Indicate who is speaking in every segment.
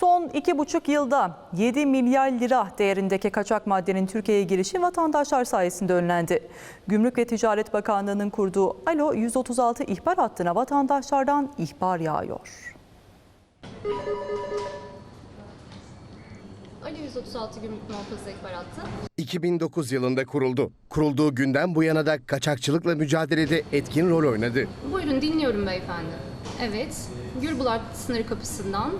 Speaker 1: Son iki buçuk yılda 7 milyar lira değerindeki kaçak maddenin Türkiye'ye girişi vatandaşlar sayesinde önlendi. Gümrük ve Ticaret Bakanlığı'nın kurduğu Alo 136 ihbar hattına vatandaşlardan ihbar yağıyor.
Speaker 2: Ali 136 Gümrük Muhafaza İhbar Hattı.
Speaker 3: 2009 yılında kuruldu. Kurulduğu günden bu yana da kaçakçılıkla mücadelede etkin rol oynadı.
Speaker 2: Buyurun dinliyorum beyefendi. Evet, Gürbulak sınır kapısından.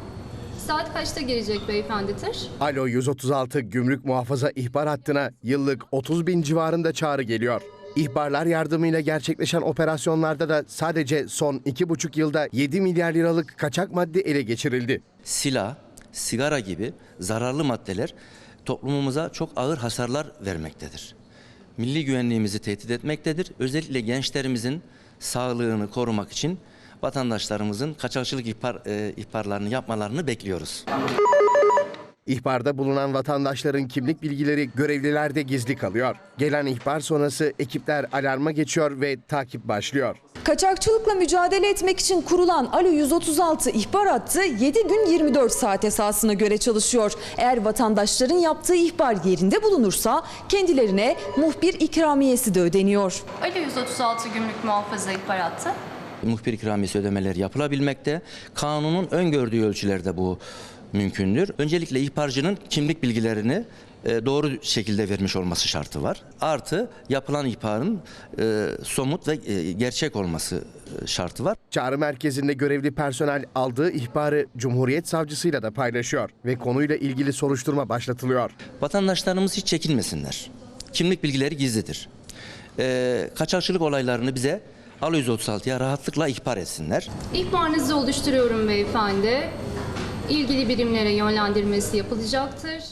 Speaker 2: Saat kaçta gelecek beyefendidir?
Speaker 3: Alo 136 Gümrük Muhafaza ihbar hattına yıllık 30 bin civarında çağrı geliyor. İhbarlar yardımıyla gerçekleşen operasyonlarda da sadece son 2,5 yılda 7 milyar liralık kaçak madde ele geçirildi.
Speaker 4: silah, sigara gibi zararlı maddeler toplumumuza çok ağır hasarlar vermektedir. Milli güvenliğimizi tehdit etmektedir. Özellikle gençlerimizin sağlığını korumak için vatandaşlarımızın kaçakçılık ihbar, e, ihbarlarını yapmalarını bekliyoruz.
Speaker 3: İhbarda bulunan vatandaşların kimlik bilgileri görevlilerde gizli kalıyor. Gelen ihbar sonrası ekipler alarma geçiyor ve takip başlıyor.
Speaker 5: Kaçakçılıkla mücadele etmek için kurulan Alo 136 ihbar hattı 7 gün 24 saat esasına göre çalışıyor. Eğer vatandaşların yaptığı ihbar yerinde bulunursa kendilerine muhbir ikramiyesi de ödeniyor.
Speaker 2: Ali 136 Gümrük Muhafaza İhbar Hattı.
Speaker 4: Muhbir ikramiyesi ödemeleri yapılabilmekte. Kanunun öngördüğü ölçülerde bu mümkündür. Öncelikle ihbarcının kimlik bilgilerini e, doğru şekilde vermiş olması şartı var. Artı yapılan ihbarın e, somut ve e, gerçek olması e, şartı var.
Speaker 3: Çağrı merkezinde görevli personel aldığı ihbarı Cumhuriyet Savcısıyla da paylaşıyor ve konuyla ilgili soruşturma başlatılıyor.
Speaker 4: Vatandaşlarımız hiç çekinmesinler. Kimlik bilgileri gizlidir. E, kaçakçılık olaylarını bize Alo 136'ya rahatlıkla ihbar etsinler.
Speaker 2: İhbarınızı oluşturuyorum beyefendi. İlgili birimlere yönlendirmesi yapılacaktır.